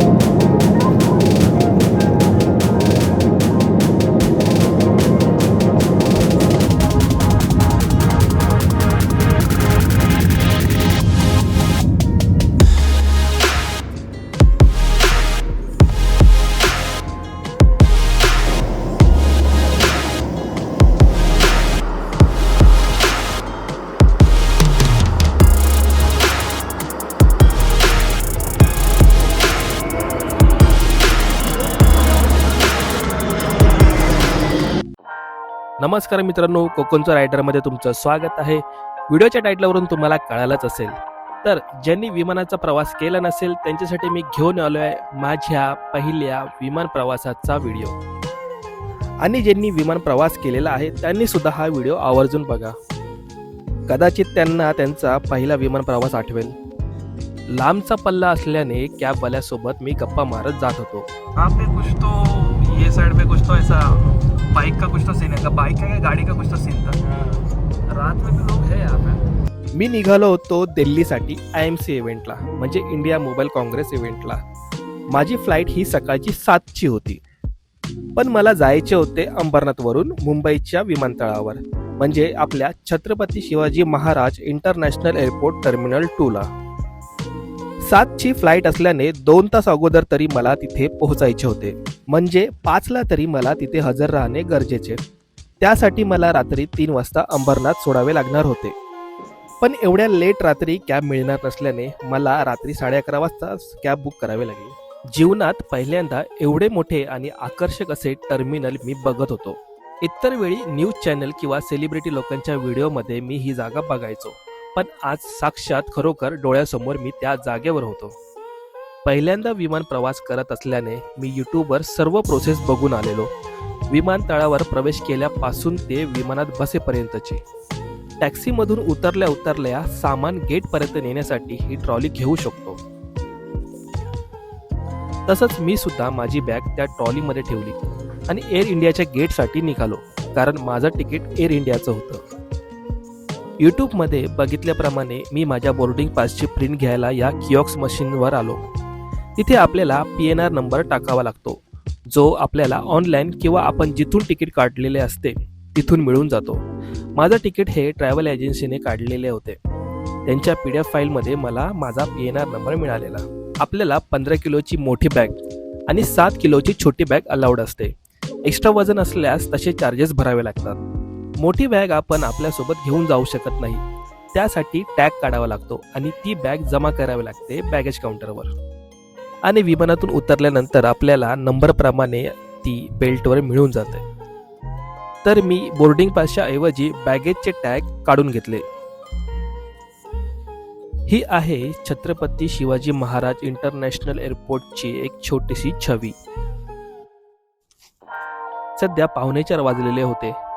you नमस्कार मित्रांनो कोकणचं रायडरमध्ये तुमचं स्वागत आहे. व्हिडिओच्या टायटलवरून तुम्हाला कळालंच असेल. तर ज्यांनी विमानाचा प्रवास केला नसेल त्यांच्यासाठी मी घेऊन आलो आहे माझ्या पहिल्या विमान प्रवासाचा व्हिडिओ. आणि ज्यांनी विमान प्रवास केलेला आहे त्यांनी सुद्धा हा व्हिडिओ आवर्जून बघा. कदाचित त्यांना त्यांचा पहिला विमान प्रवास आठवेल. लांबचा पल्ला असल्याने कॅबवाल्यासोबत मी गप्पा मारत जात होतो. पे कुछ तो ये साइड पे कुछ तो ऐसा बाइक का कुछ तो सीन है बाइक का या गाड़ी का कुछ तो सीन था। रात में भी लोग है यहाँ पे। मी निघालो होतो दिल्लीसाठी आय एम सी इव्हेंटला म्हणजे इंडिया मोबाईल काँग्रेस इव्हेंटला माझी फ्लाईट ही सकाळची सातची होती. पण मला जायचे होते अंबरनाथवरून मुंबईच्या विमानतळावर म्हणजे आपल्या Chhatrapati Shivaji Maharaj international airport terminal टूला सातची फ्लाईट असल्याने दोन तास अगोदर तरी मला तिथे पोहोचायचे होते. म्हणजे पाचला तरी मला तिथे हजर राहणे गरजेचे. त्यासाठी मला रात्री तीन वाजता अंबरनाथ सोडावे लागणार होते. पण एवढ्या लेट रात्री कॅब मिळणार नसल्याने मला रात्री साडे अकरा वाजता कॅब बुक करावी लागेल. जीवनात पहिल्यांदा एवढे मोठे आणि आकर्षक असे टर्मिनल मी बघत होतो. इतर वेळी न्यूज चॅनल किंवा सेलिब्रिटी लोकांच्या व्हिडिओमध्ये मी ही जागा बघायचो. पण आज साक्षात खरोखर डोळ्यासमोर मी त्या जागेवर होतो. पहिल्यांदा विमान प्रवास करत असल्याने मी यूट्यूबवर सर्व प्रोसेस बघून आलेलो. विमानतळावर प्रवेश केल्यापासून ते विमानात बसेपर्यंतची. टॅक्सीमधून उतरल्या उतरल्या सामान गेटपर्यंत नेण्यासाठी ही ट्रॉली घेऊ शकतो. तसंच मी सुद्धा माझी बॅग त्या ट्रॉलीमध्ये ठेवली आणि एअर इंडियाच्या गेटसाठी निघालो कारण माझं तिकीट एअर इंडियाचं होतं. यूट्यूबमध्ये बघितल्याप्रमाणे मी माझ्या बोर्डिंग पासची प्रिंट घ्यायला या किऑक्स मशीनवर आलो. तिथे आपल्याला पी एन आर नंबर टाकावा लागतो जो आपल्याला ऑनलाईन किंवा आपण जिथून तिकीट काढलेले असते तिथून मिळून जातो. माझं तिकीट हे ट्रॅव्हल एजन्सीने काढलेले होते. त्यांच्या पी डी एफ फाईलमध्ये मला माझा पी एन आर नंबर मिळालेला. आपल्याला पंधरा किलोची मोठी बॅग आणि सात किलोची छोटी बॅग अलाउड असते. एक्स्ट्रा वजन असल्यास तसे चार्जेस भरावे लागतात. मोठी बॅग आपण आपल्यासोबत घेऊन जाऊ शकत नाही. त्यासाठी टॅग काढावा लागतो आणि ती बॅग जमा करावी लागते बॅगेज काउंटरवर. आणि विमानातून उतरल्यानंतर आपल्याला नंबरप्रमाणे ती बेल्टवर मिळून जाते. तर मी बोर्डिंग पासच्या ऐवजी बॅगेजचे टॅग काढून घेतले. ही आहे छत्रपती शिवाजी महाराज इंटरनॅशनल एअरपोर्टची एक छोटीशी छवी. सध्या पावणे चार वाजलेले होते.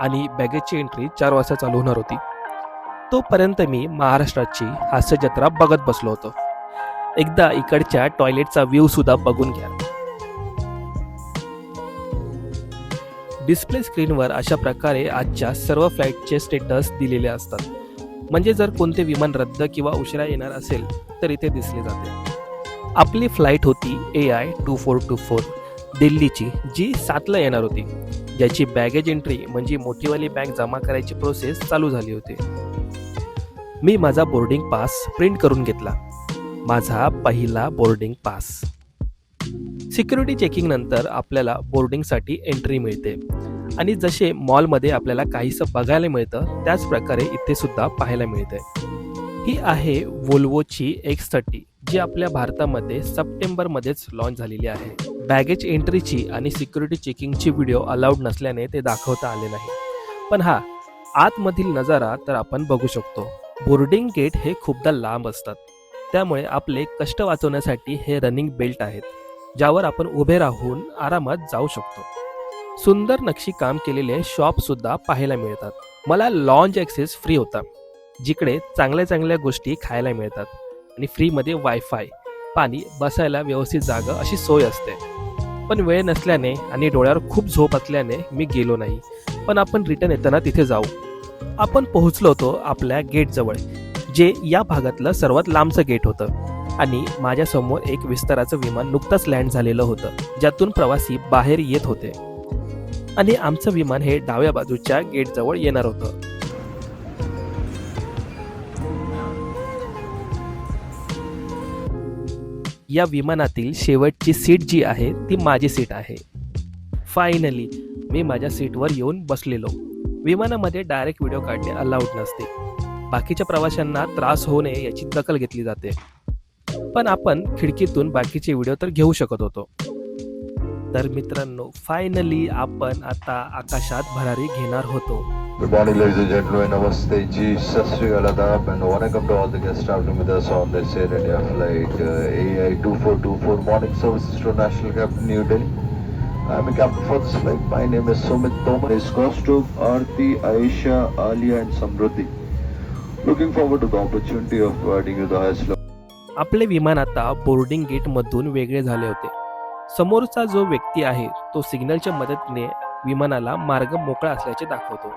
आणि बॅगेजची एंट्री चार वाजता चालू होणार होती. तोपर्यंत मी महाराष्ट्राची हास्य जत्रा बघत बसलो होतो. एकदा इकडच्या टॉयलेटचा व्ह्यू सुद्धा बघून घ्या. डिस्प्ले स्क्रीनवर अशा प्रकारे आजच्या सर्व फ्लाईटचे स्टेटस दिलेले असतात. म्हणजे जर कोणते विमान रद्द किंवा उशिरा येणार असेल तर इथे दिसले जाते. आपली फ्लाईट होती A I two four two four दिल्लीची जी सातला येणार होती. ज्याची बॅगेज एंट्री म्हणजे मोठीवाली बॅग जमा करायची प्रोसेस चालू झाली होती. मी माझा बोर्डिंग पास प्रिंट करून घेतला. माझा पहिला बोर्डिंग पास सिक्युरिटी चेकिंग नंतर आपल्याला बोर्डिंगसाठी एंट्री मिळते. आणि जसे मॉलमध्ये आपल्याला काहीसं बघायला मिळतं त्याच प्रकारे इथे सुद्धा पाहायला मिळते. ही आहे वोल्वोची एक्स थर्टी जी आपल्या भारतामध्ये सप्टेंबरमध्येच लॉन्च झालेली आहे. बॅगेज एंट्रीची आणि सिक्युरिटी चेकिंगची व्हिडिओ अलाउड नसल्याने ते दाखवता आले नाही. पण हा आतमधील नजारा तर आपण बघू शकतो. बोर्डिंग गेट हे खूपदा लांब असतात. त्यामुळे आपले कष्ट वाचवण्यासाठी हे रनिंग बेल्ट आहेत ज्यावर आपण उभे राहून आरामात जाऊ शकतो. सुंदर नक्षी काम केलेले शॉप सुद्धा पाहायला मिळतात. मला लॉन्ज ॲक्सेस फ्री होता जिकडे चांगल्या चांगल्या गोष्टी खायला मिळतात आणि फ्रीमध्ये वायफाय पाणी बसायला व्यवस्थित जागा अशी सोय असते. पण वेळ नसल्याने आणि डोळ्यावर खूप झोप असल्याने मी गेलो नाही. पण आपण रिटर्न येताना तिथे जाऊ. आपण पोहोचलो होतो आपल्या गेटजवळ जे या भागातलं सर्वात लांबचं गेट होतं. आणि माझ्यासमोर एक विस्ताराचं विमान नुकतंच लँड झालेलं होतं ज्यातून प्रवासी बाहेर येत होते. आणि आमचं विमान हे डाव्या बाजूच्या गेटजवळ येणार होतं. या विमानातील शेवटची सीट जी आहे ती माझी सीट आहे. फायनली मी माझ्या सीटवर येऊन बसलेलो. विमानामध्ये डायरेक्ट व्हिडिओ काढणे अलाउड नसते. बाकीच्या प्रवाशांना त्रास होऊ नये याची दखल घेतली जाते. पण आपण खिडकीतून बाकीचे व्हिडिओ तर घेऊ शकत होतो. तर मित्रांनो फायनली आपण आता आकाशात भरारी घेणार होतो. Good morning ladies and gentlemen नमस्ते जी. सस्वी गलादा पण वरक to all the guest staff to me the song they said and your flight AI 2424 morning services to national cap new Delhi I am captain for the flight my name is Sumit Tomar is cost to Aarti Ayesha Alia and Samriddhi looking forward to the opportunity of boarding the highest आपले विमान आता boarding gate मधून वेगळे झाले होते. समोरचा जो व्यक्ती आहे तो सिग्नलच्या मदतीने विमानाला मार्ग मोकळा असल्याचे दाखवतो.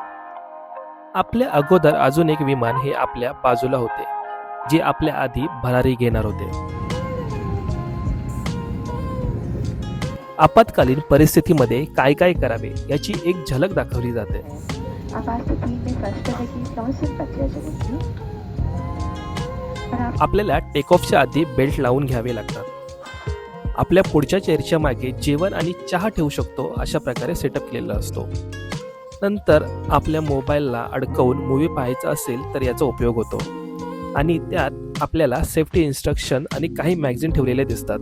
आपल्या अगोदर अजून एक विमान हे आपल्या बाजूला होते जे आपल्या आधी भरारी घेणार होते. आपत्कालीन परिस्थितीमध्ये काय काय करावे याची एक झलक दाखवली जाते. आपल्याला टेकऑफच्या आधी बेल्ट लावून घ्यावे लागतात. आपल्या पुढच्या चेअरच्या मागे जेवण आणि चहा ठेवू शकतो अशा प्रकारे सेटअप केलेला असतो. नंतर आपल्या मोबाईलला अडकवून मूवी पाहायचा असेल तर याचा उपयोग होतो. आणि त्यात आपल्याला सेफ्टी इन्स्ट्रक्शन आणि काही मॅगझिन ठेवलेले दिसतात.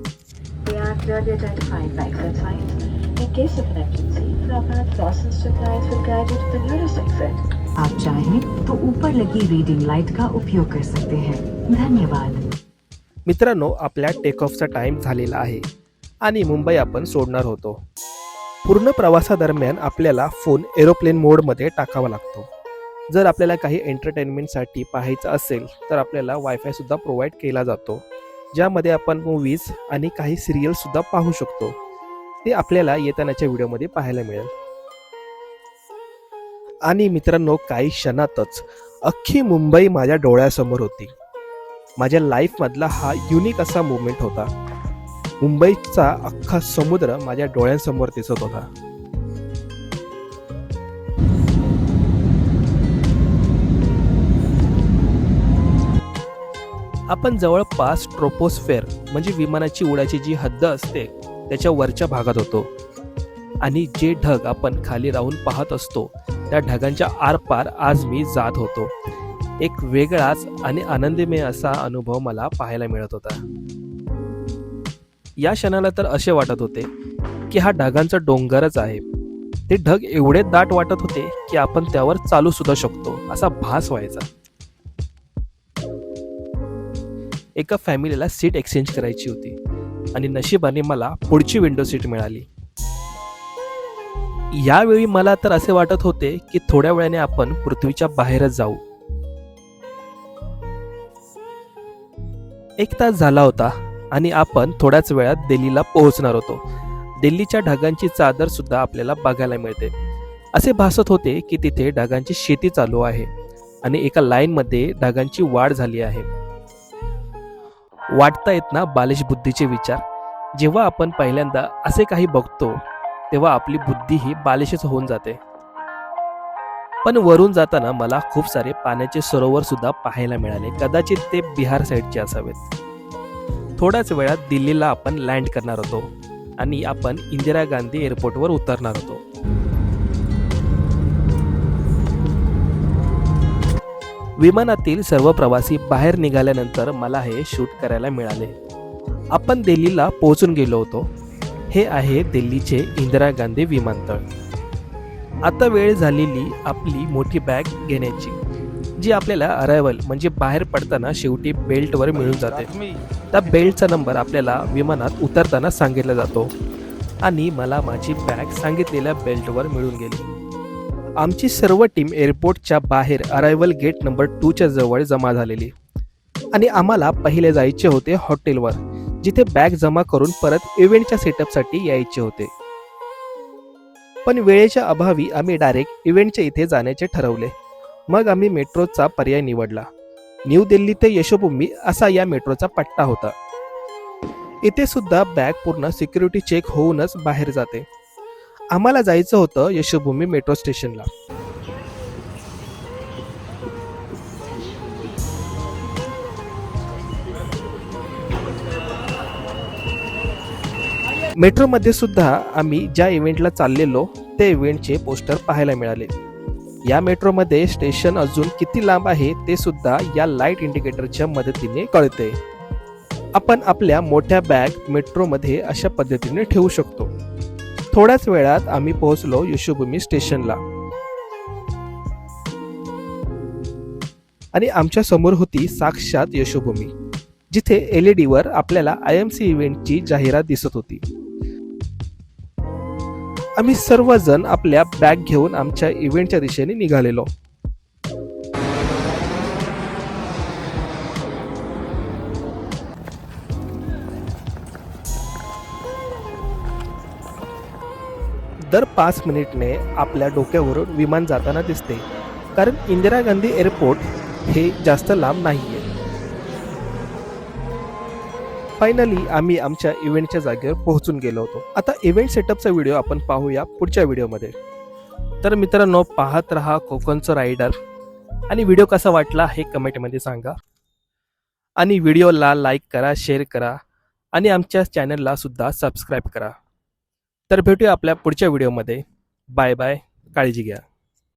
आप चाहें तो ऊपर लगी रीडिंग लाइट का उपयोग कर सकते हैं। धन्यवाद। मित्रांनो आपल्या टेक ऑफचा टाईम झालेला आहे आणि मुंबई आपण सोडणार होतो. पूर्ण प्रवासादरम्यान आपल्याला फोन एरोप्लेन मोडमध्ये टाकावा लागतो. जर आपल्याला काही एंटरटेनमेंटसाठी पाहायचं असेल तर आपल्याला वायफायसुद्धा प्रोव्हाइड केला जातो. ज्यामध्ये आपण मूवीज आणि काही सिरियलसुद्धा पाहू शकतो. ते आपल्याला येतानाच्या व्हिडिओमध्ये पाहायला मिळेल. आणि मित्रांनो काही क्षणातच अख्खी मुंबई माझ्या डोळ्यासमोर होती. माझ्या लाईफमधला हा युनिक असा मोमेंट होता. मुंबईचा अख्खा समुद्र माझ्या डोळ्यांसमोर दिसत होता. आपण जवळपास ट्रोपोस्फेअर म्हणजे विमानाची उडाची जी हद्द असते त्याच्या वरच्या भागात होतो. आणि जे ढग आपण खाली राहून पाहत असतो त्या ढगांच्या आरपार आज मी जात होतो. एक वेगळाच आणि आनंदमय असा अनुभव मला पाहायला मिळत होता. या क्षणाला तर असे वाटत होते की हा ढगांचा डोंगरच आहे. ते ढग एवढे दाट वाटत होते की आपण त्यावर चालू सुद्धा शकतो असा भास व्हायचा. एका फॅमिलीला सीट एक्सचेंज करायची होती आणि नशिबाने मला पुढची विंडो सीट मिळाली. यावेळी मला तर असे वाटत होते की थोड्या वेळाने आपण पृथ्वीच्या बाहेरच जाऊ. एक तास झाला होता आणि आपण थोड्याच वेळात दिल्लीला पोहोचणार होतो. दिल्लीच्या ढगांची चादर सुद्धा आपल्याला बघायला मिळते. असे भासत होते की तिथे ढगांची शेती चालू आहे आणि एका लाईनमध्ये ढगांची वाढ झाली आहे. वाटता येत ना बालिश बुद्धीचे विचार? जेव्हा आपण पहिल्यांदा असे काही बघतो तेव्हा आपली बुद्धी ही बालिशच होऊन जाते. पण वरून जाताना मला खूप सारे पाण्याचे सरोवर सुद्धा पाहायला मिळाले. कदाचित ते बिहार साईडचे असावेत. थोड्याच वेळात दिल्लीला आपण लँड करणार होतो आणि आपण इंदिरा गांधी एअरपोर्टवर उतरणार होतो. विमानातील सर्व प्रवासी बाहेर निघाल्यानंतर मला हे शूट करायला मिळाले. आपण दिल्लीला पोहोचून गेलो होतो. हे आहे दिल्लीचे इंदिरा गांधी विमानतळ. आता वेळ झालेली आपली मोठी बॅग घेण्याची जी आपल्याला अरायवल म्हणजे बाहेर पडताना शेवटी बेल्टवर मिळून जाते. त्या बेल्टचा नंबर आपल्याला विमानात उतरताना सांगितला जातो. आणि मला माझी बॅग सांगितलेल्या बेल्टवर मिळून गेली. आमची सर्व टीम एअरपोर्टच्या बाहेर अरायवल गेट नंबर टूच्या जवळ जमा झालेली. आणि आम्हाला पहिले जायचे होते हॉटेलवर जिथे बॅग जमा करून परत इव्हेंटच्या सेटअपसाठी यायचे होते. पण वेळेच्या अभावी आम्ही डायरेक्ट इव्हेंटच्या इथे जाण्याचे ठरवले. मग आम्ही मेट्रोचा पर्याय निवडला. न्यू दिल्ली ते यशोभूमी असा या मेट्रोचा पट्टा होता. इथे सुद्धा बॅग पूर्ण सिक्युरिटी चेक होऊनच बाहेर जाते. आम्हाला जायचं होतं यशोभूमी मेट्रो स्टेशनला मेट्रोमध्ये सुद्धा आम्ही ज्या इव्हेंटला चाललेलो त्या इव्हेंटचे पोस्टर पाहायला मिळाले. या मेट्रोमध्ये स्टेशन अजून किती लांब आहे ते सुद्धा या लाइट इंडिकेटरच्या मदतीने कळते. आपण आपल्या मोठ्या बॅग मेट्रोमध्ये अशा पद्धतीने ठेवू शकतो. थोड्याच वेळात आम्ही पोहोचलो यशोभूमी स्टेशनला आणि आमच्यासमोर होती साक्षात यशोभूमी जिथे एल ई डीवर आपल्याला आय एम सी इव्हेंटची जाहिरात दिसत होती. आम्ही सर्वजण आपल्या बॅग घेऊन आमच्या इव्हेंटच्या दिशेने निघालेलो. दर पाच मिनिटने आपल्या डोक्यावरून विमान जाताना दिसते. कारण इंदिरा गांधी एअरपोर्ट हे जास्त लांब नाही फायनली आम्ही आमच्या इव्हेंटच्या जागेवर पोहोचून गेलो होतो. आता इव्हेंट सेटअपचा व्हिडिओ आपण पाहूया पुढच्या व्हिडिओमध्ये तर मित्रांनो पाहत रहा कोकणचं रायडर आणि व्हिडिओ कसा वाटला हे कमेंटमध्ये सांगा. आणि व्हिडिओला लाईक करा शेअर करा. आणि आमच्या चॅनलला सुद्धा सबस्क्राईब करा. तर भेटूया आपल्या पुढच्या व्हिडिओमध्ये बाय बाय काळजी घ्या.